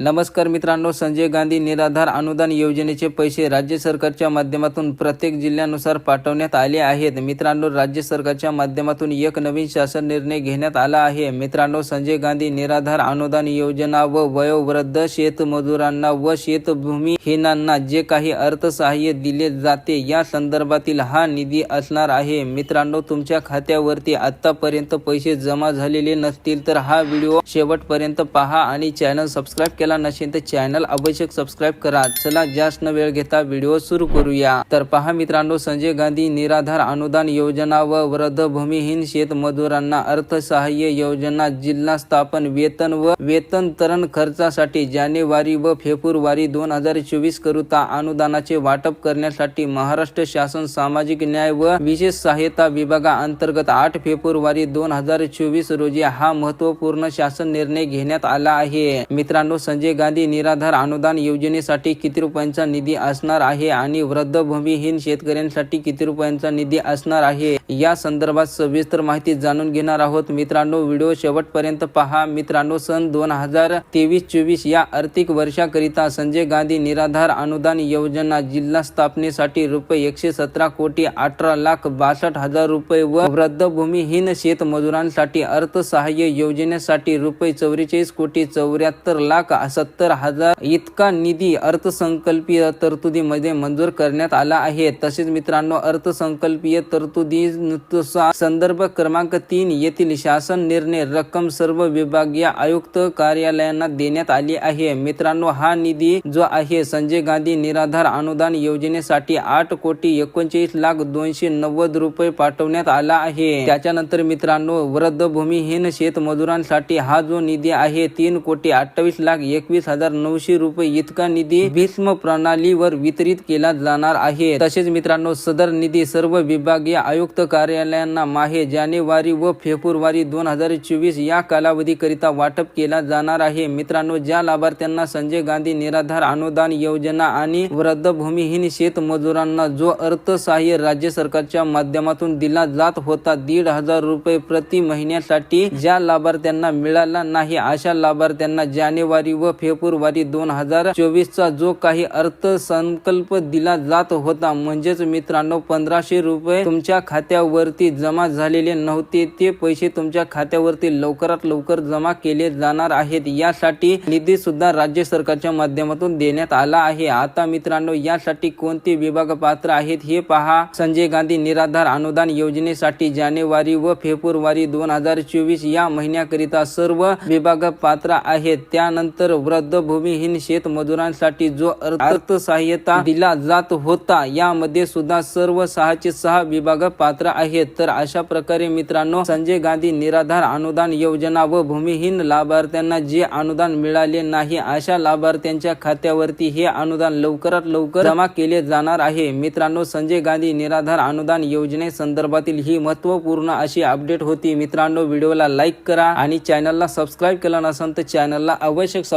नमस्कार मित्रांनो संजय गांधी निराधार अनुदान योजनेचे पैसे राज्य सरकारच्या माध्यमातून प्रत्येक जिल्ह्यानुसार पाठवण्यात आले आहेत. मित्रांनो राज्य सरकारच्या माध्यमातून एक नवीन शासन निर्णय घेण्यात आला आहे. मित्रांनो संजय गांधी निराधार अनुदान योजना व वयोवृद्ध शेतमजुरांना व शेतभूमीहीनांना जे काही अर्थसहाय्य दिले जाते या संदर्भातील हा निधी असणार आहे. मित्रांनो तुमच्या खात्यावरती आतापर्यंत पैसे जमा झालेले नसतील तर हा व्हिडिओ शेवटपर्यंत पहा आणि चॅनल सबस्क्राईब केला नसेल तर चॅनल आवश्यक सबस्क्राईब करा. चला जास्त वेळ घेता व्हिडिओ सुरू करूया. तर पहा मित्रांनो संजय गांधी निराधार अनुदान योजना व वृद्ध भूमिहीन शेतमजुरांना अर्थसहाय्य योजना जिल्हा स्थापन वेतन व वेतन तरण खर्चासाठी जानेवारी व फेब्रुवारी दोन हजार चोवीस करिता अनुदानाचे वाटप करण्यासाठी महाराष्ट्र शासन सामाजिक न्याय व विशेष सहायता विभागाअंतर्गत आठ फेब्रुवारी दोन हजार चोवीस रोजी हा महत्त्वपूर्ण शासन निर्णय घेण्यात आला आहे. मित्रांनो संजय संजय गांधी निराधार अनुदान योजनेसाठी किती रुपयांचा निधी असणार आहे आणि वृद्ध भूमिहीन शेतकऱ्यांसाठी किती रुपयांचा निधी असणार आहे? या संदर्भात सविस्तर माहिती जाणून घेणार आहोत. मित्रांनो व्हिडिओ शेवटपर्यंत पहा. मित्रांनो सन दोन हजार तेवीस चोवीस या आर्थिक वर्षाकरिता संजय गांधी निराधार अनुदान योजना जिल्हा स्थापनेसाठी रुपये एकशे सतरा कोटी अठरा लाख बासष्ट हजार रुपये व वृद्ध भूमिहीन शेतमजुरांसाठी अर्थसहाय्य योजनेसाठी रुपये चौवेचाळीस कोटी चौऱ्याहत्तर लाख सत्तर हजार इतका निधी अर्थसंकल्पीय तरतुदीमध्ये मंजूर करण्यात आला आहे. तसेच मित्रांनो अर्थसंकल्पीय तरतुदीनुसार संदर्भ क्रमांक तीन येथील शासन निर्णय रक्कम सर्व विभागीय आयुक्त कार्यालयांना देण्यात आली आहे. मित्रांनो हा निधी जो आहे संजय गांधी निराधार अनुदान योजनेसाठी आठ कोटी एकोणचाळीस लाख दोनशे नव्वद रुपये पाठवण्यात आला आहे. त्याच्यानंतर मित्रांनो वृद्ध भूमिहीन शेतमजुरांसाठी हा जो निधी आहे तीन कोटी अठ्ठावीस लाख एकवीस हजार नऊशे रुपये इतका निधी भीष्म प्रणालीवर वितरित केला जाणार आहे. तसेच मित्रांनो सदर निधी सर्व विभागीय आयुक्त कार्यालयांना माहे जानेवारी व फेब्रुवारी दोन हजार चोवीस या कालावधीकरिता वाटप केला जाणार आहे. मित्रांनो ज्या लाभार्थ्यांना संजय गांधी निराधार अनुदान योजना आणि वृद्ध भूमिहीन शेतमजुरांना जो अर्थसहाय्य राज्य सरकारच्या माध्यमातून दिला जात होता दीड हजार रुपये प्रति महिन्यासाठी ज्या लाभार्थ्यांना मिळाला नाही अशा लाभार्थ्यांना जानेवारी व फेब्रुवारी दोन हजार चोवीसचा जो काही अर्थसंकल्प दिला जात होता म्हणजेच मित्रांनो पंधराशे रुपये तुमच्या खात्यावरती जमा झालेले नव्हते. ते पैसे तुमच्या खात्यावरती लवकरात लवकर जमा केले जाणार आहेत. यासाठी निधी सुद्धा राज्य सरकारच्या माध्यमातून देण्यात आला आहे. आता मित्रांनो यासाठी कोणते विभाग पात्र आहेत हे पहा. संजय गांधी निराधार अनुदान योजनेसाठी जानेवारी व फेब्रुवारी दोन हजार चोवीस या महिन्याकरिता सर्व विभाग पात्र आहेत. त्यानंतर वृद्ध भूमिहीन शेतमजुरांसाठी जो अर्थसहाय्यता दिला जात होता यामध्ये सुद्धा सर्व सहाचे सहा विभाग पात्र आहेत. तर अशा प्रकारे मित्रांनो संजय गांधी निराधार अनुदान योजना व भूमिहीन लाभार्थ्यांना जे अनुदान मिळाले नाही अशा लाभार्थ्यांच्या खात्यावरती हे अनुदान लवकरात लवकर जमा केले जाणार आहे. मित्रांनो संजय गांधी निराधार अनुदान योजने संदर्भातील ही महत्त्वपूर्ण अशी अपडेट होती. मित्रांनो व्हिडिओला लाईक करा आणि चॅनलला सबस्क्राईब केला नसेल तर चॅनलला आवश्यक